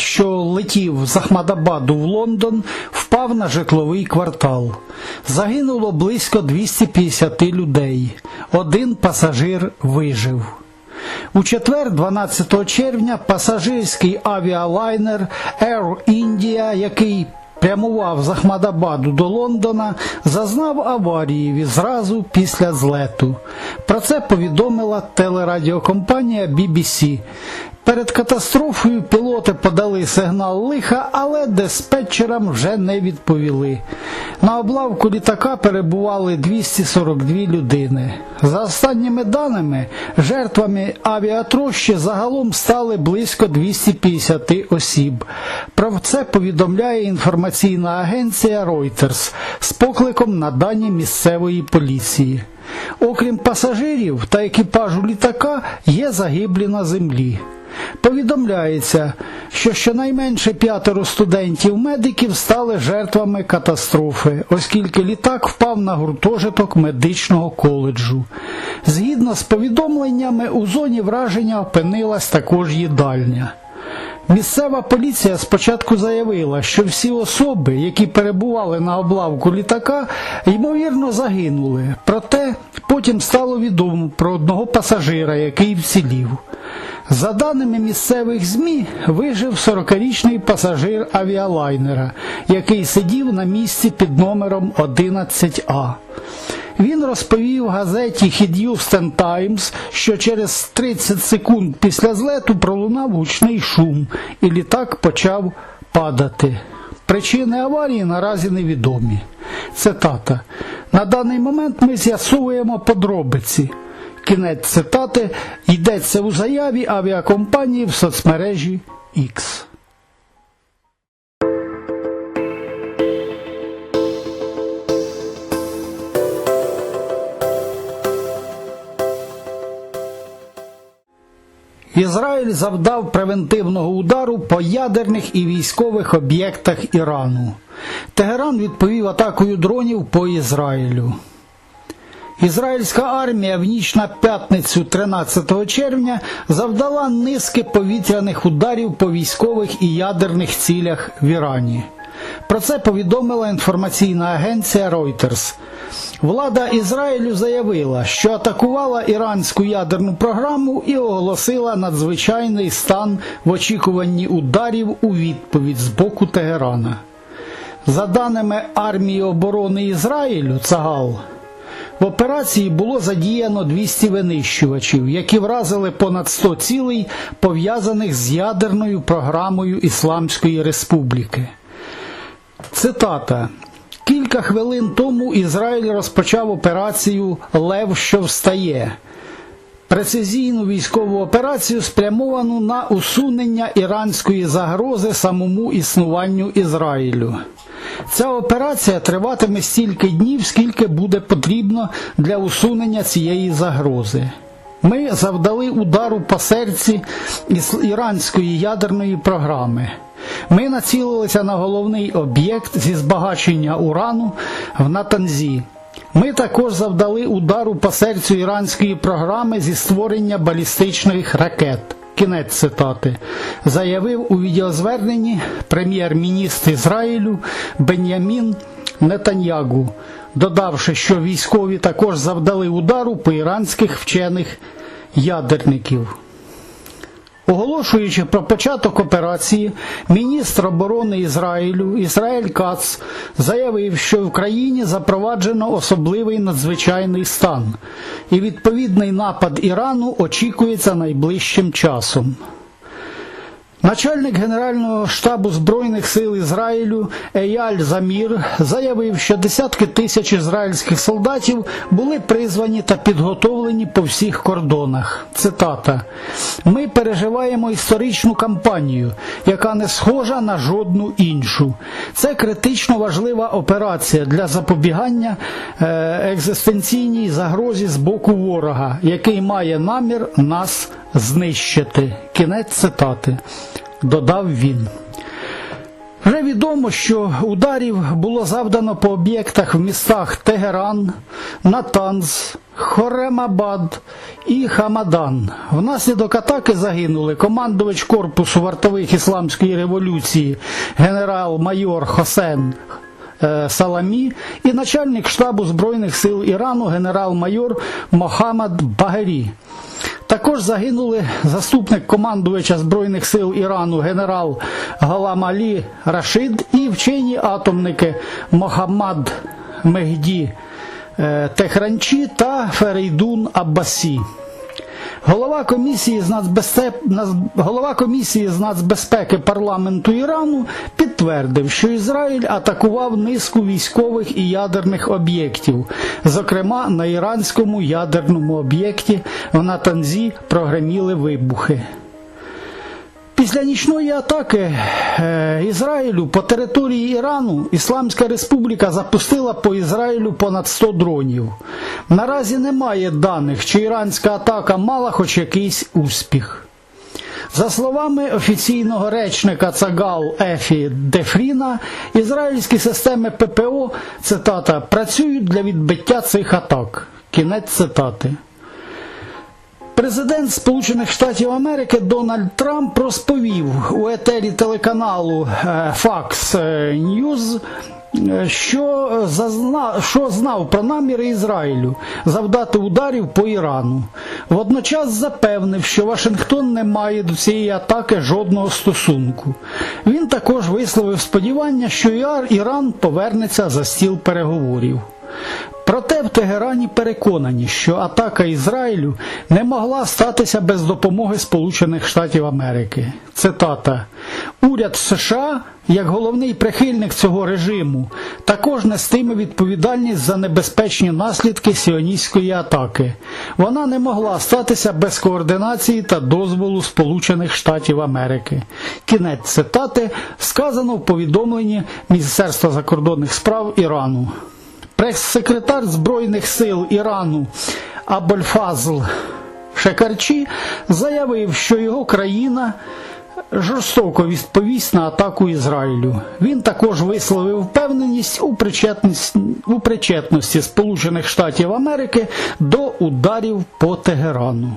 що летів з Ахмадабаду в Лондон, впав на житловий квартал. Загинуло близько 250 людей. Один пасажир вижив. У четвер, 12 червня, пасажирський авіалайнер Air India, який прямував з Ахмадабаду до Лондона, зазнав аварії відразу після злету. Про це повідомила телерадіокомпанія BBC. Перед катастрофою пілоти подали сигнал лиха, але диспетчерам вже не відповіли. На облавку літака перебували 242 людини. За останніми даними, жертвами авіатрощі загалом стали близько 250 осіб. Про це повідомляє інформаційна агенція Reuters з покликом на дані місцевої поліції. Окрім пасажирів та екіпажу літака, є загиблі на землі. Повідомляється, що щонайменше п'ятеро студентів-медиків стали жертвами катастрофи, оскільки літак впав на гуртожиток медичного коледжу. Згідно з повідомленнями, у зоні враження опинилась також їдальня. Місцева поліція спочатку заявила, що всі особи, які перебували на облавку літака, ймовірно загинули. Проте потім стало відомо про одного пасажира, який вцілів. За даними місцевих ЗМІ, вижив 40-річний пасажир авіалайнера, який сидів на місці під номером 11А. Він розповів газеті Houston Times, що через 30 секунд після злету пролунав гучний шум, і літак почав падати. Причини аварії наразі невідомі. Цитата. На даний момент ми з'ясовуємо подробиці. Кінець цитати йдеться у заяві авіакомпанії в соцмережі X. Ізраїль завдав превентивного удару по ядерних і військових об'єктах Ірану. Тегеран відповів атакою дронів по Ізраїлю. Ізраїльська армія в ніч на п'ятницю 13 червня завдала низки повітряних ударів по військових і ядерних цілях в Ірані. Про це повідомила інформаційна агенція Reuters. Влада Ізраїлю заявила, що атакувала іранську ядерну програму і оголосила надзвичайний стан в очікуванні ударів у відповідь з боку Тегерана. За даними армії оборони Ізраїлю, Цагал, в операції було задіяно 200 винищувачів, які вразили понад 100 цілей, пов'язаних з ядерною програмою Ісламської Республіки. Цитата. Кілька хвилин тому Ізраїль розпочав операцію Лев, що встає. Прецизійну військову операцію спрямовану на усунення іранської загрози самому існуванню Ізраїлю. Ця операція триватиме стільки днів, скільки буде потрібно для усунення цієї загрози. Ми завдали удару по серці іранської ядерної програми. Ми націлилися на головний об'єкт зі збагачення урану в Натанзі. Ми також завдали удару по серцю іранської програми зі створення балістичних ракет. Кінець цитати заявив у відеозверненні прем'єр-міністр Ізраїлю Бенямін Нетаньягу, додавши, що військові також завдали удару по іранських вчених ядерників. Оголошуючи про початок операції, міністр оборони Ізраїлю Ізраїль Кац заявив, що в країні запроваджено особливий надзвичайний стан, і відповідний напад Ірану очікується найближчим часом. Начальник Генерального штабу Збройних сил Ізраїлю Еяль Замір заявив, що десятки тисяч ізраїльських солдатів були призвані та підготовлені по всіх кордонах. Цитата: Ми переживаємо історичну кампанію, яка не схожа на жодну іншу. Це критично важлива операція для запобігання е, екзистенційній загрозі з боку ворога, який має намір нас знищити. Кінець цитати. Додав він. Вже відомо, що ударів було завдано по об'єктах в містах Тегеран, Натанз, Хоремабад і Хамадан. Внаслідок атаки загинули командувач корпусу вартових ісламської революції генерал-майор Хосен е, Саламі і начальник штабу Збройних сил Ірану генерал-майор Мохаммад Багері. Також загинули заступник командувача Збройних сил Ірану генерал Галам Алі Рашид і вчені атомники Мохаммад Мехді е, Техранчі та Ферейдун Аббасі. Голова комісії з нацбезпеки, голова комісії з нацбезпеки парламенту Ірану підтвердив, що Ізраїль атакував низку військових і ядерних об'єктів, зокрема на іранському ядерному об'єкті в Натанзі прогреміли вибухи. Після нічної атаки е, Ізраїлю по території Ірану Ісламська Республіка запустила по Ізраїлю понад 100 дронів. Наразі немає даних, чи іранська атака мала хоч якийсь успіх. За словами офіційного речника Цагал Ефі Дефріна, ізраїльські системи ППО цитата працюють для відбиття цих атак. Кінець цитати. Президент Сполучених Штатів Америки Дональд Трамп розповів у етері телеканалу е, Fox News, е, що, зазна... що знав про наміри Ізраїлю завдати ударів по Ірану. Водночас запевнив, що Вашингтон не має до цієї атаки жодного стосунку. Він також висловив сподівання, що Іран повернеться за стіл переговорів. Проте в Тегерані переконані, що атака Ізраїлю не могла статися без допомоги Сполучених Штатів Америки. Цитата: Уряд США, як головний прихильник цього режиму, також нестиме відповідальність за небезпечні наслідки сіоністської атаки. Вона не могла статися без координації та дозволу Сполучених Штатів Америки. Кінець цитати сказано в повідомленні Міністерства закордонних справ Ірану. Прес-секретар Збройних сил Ірану Абольфазл Шекарчі заявив, що його країна жорстоко відповість на атаку Ізраїлю. Він також висловив впевненість у причетності, у причетності Сполучених Штатів Америки до ударів по Тегерану.